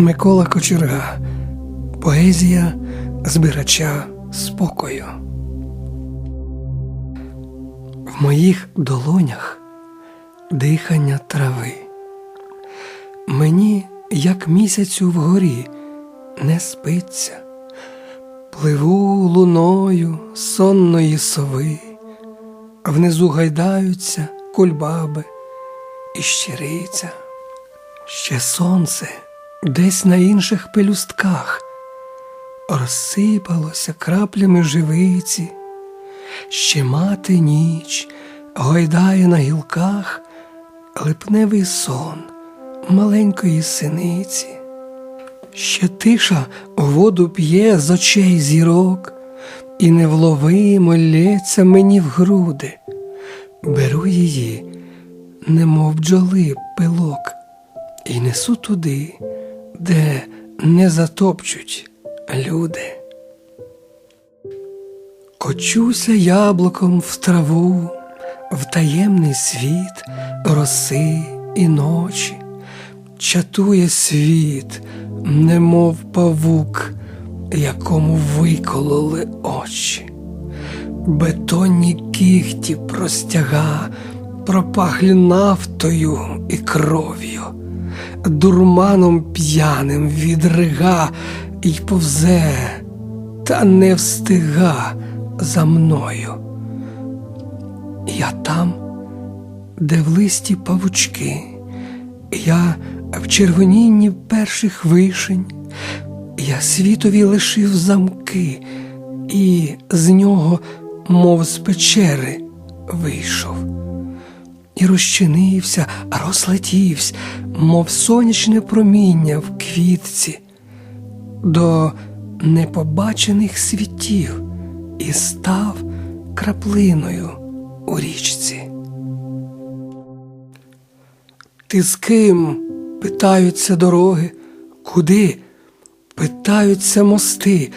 Микола Кочерга. Поезія збирача спокою. В моїх долонях дихання трави. Мені, як місяцю вгорі, не спиться. Пливу луною сонної сови, внизу гайдаються кульбаби і щириця. Ще сонце десь на інших пелюстках розсипалося краплями живиці, ще мати ніч гойдає на гілках липневий сон маленької синиці. Ще тиша воду п'є з очей зірок, і невловимо лється мені в груди. Беру її, немов бджоли пилок, і несу туди, де не затопчуть люди. Кочуся яблуком в траву, в таємний світ роси і ночі, чатує світ, немов павук, якому викололи очі, бетонні кіхті простяга, пропахлі нафтою і кров'ю, дурманом п'яним відрига і повзе, та не встига за мною. Я там, де в листі павучки, я в червонінні перших вишень, я світові лишив замки, і з нього, мов з печери, вийшов. І розчинився, розлетівся, мов сонячне проміння в квітці, до непобачених світів і став краплиною у річці. Ти з ким? питаються дороги, куди? Питаються мости.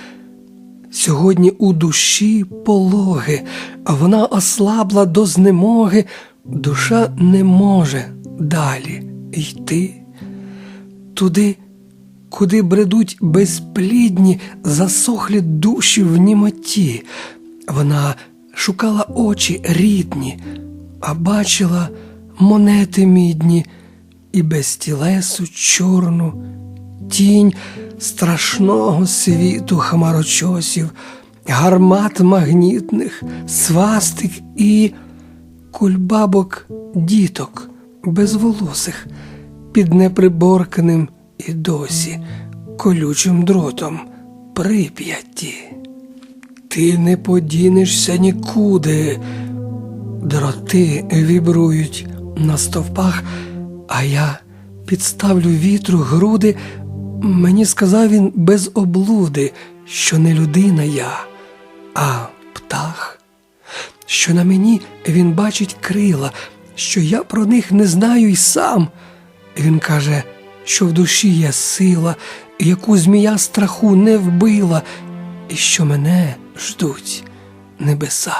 Сьогодні у душі пологи, вона ослабла до знемоги, душа не може далі йти. Туди, куди бредуть безплідні, засохлі душі в німоті. Вона шукала очі рідні, а бачила монети мідні і без тілесу чорну тінь страшного світу хмарочосів, гармат магнітних, свастик і кульбабок діток безволосих під неприборканим і досі колючим дротом прип'яті. Ти не подінешся нікуди. Дроти вібрують на стовпах, а я підставлю вітру груди. Мені сказав він без облуди, що не людина я, а птах, що на мені він бачить крила, що я про них не знаю й сам. Він каже, що в душі є сила, яку змія страху не вбила, і що мене ждуть небеса.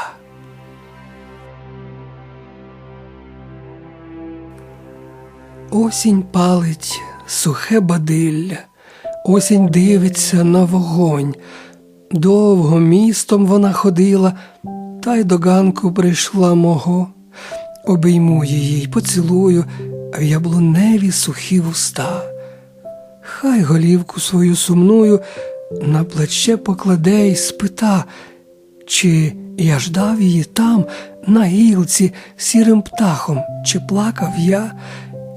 Осінь палить сухе бадилля, осінь дивиться на вогонь. Довго містом вона ходила, та й до ганку прийшла мого. Обійму її й поцілую, в яблуневі сухі вуста. Хай голівку свою сумную на плече покладе й спита, чи я ждав її там, на гілці, сірим птахом, чи плакав я,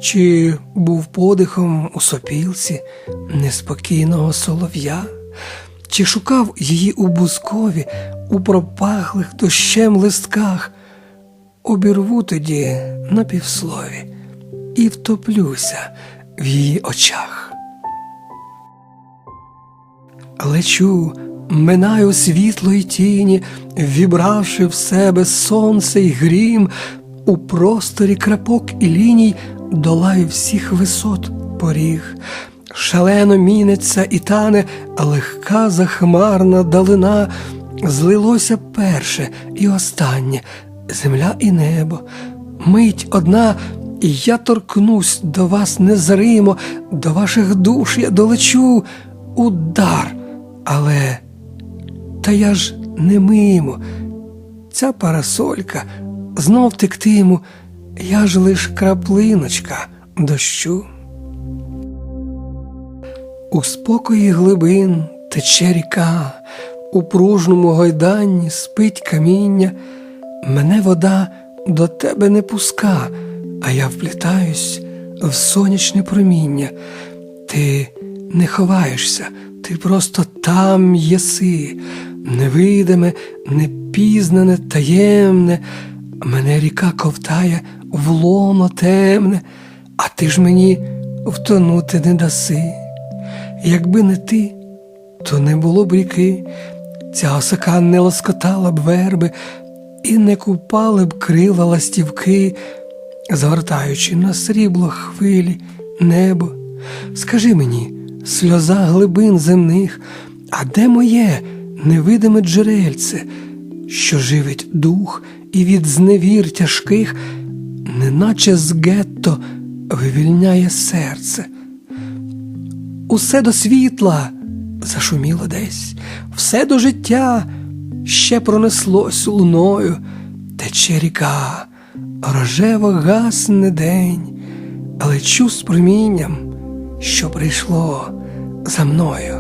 чи був подихом у сопілці неспокійного солов'я, чи шукав її у бузкові, у пропахлих дощем листках, обірву тоді на півслові і втоплюся в її очах. Лечу, минаю світло й тіні, вібравши в себе сонце й грім, у просторі крапок і ліній долаю всіх висот поріг. Шалено міниться і тане, легка захмарна далина, злилося перше і останнє земля і небо. Мить одна І я торкнусь до вас незримо, до ваших душ я долечу удар. Але та я ж не мимо. Ця парасолька знов тектиму, я ж лиш краплиночка дощу. У спокої глибин тече ріка, у пружному гойданні спить каміння. Мене вода до тебе не пуска, а я вплітаюсь в сонячне проміння. Ти не ховаєшся, ти просто там єси, невидиме, непізнане, таємне. Мене ріка ковтає в лоно темне, а ти ж мені втонути не даси. Якби не ти, то не було б ріки, ця осока не лоскотала б верби і не купали б крила ластівки, звертаючи на срібло хвилі небо. Скажи мені, сльоза глибин земних, а де моє невидиме джерельце, що живить дух і від зневір тяжких, неначе з гетто вивільняє серце. Усе до світла зашуміло десь, все до життя ще пронеслось луною, тече ріка, рожево гасне день, лечу з промінням, що прийшло за мною.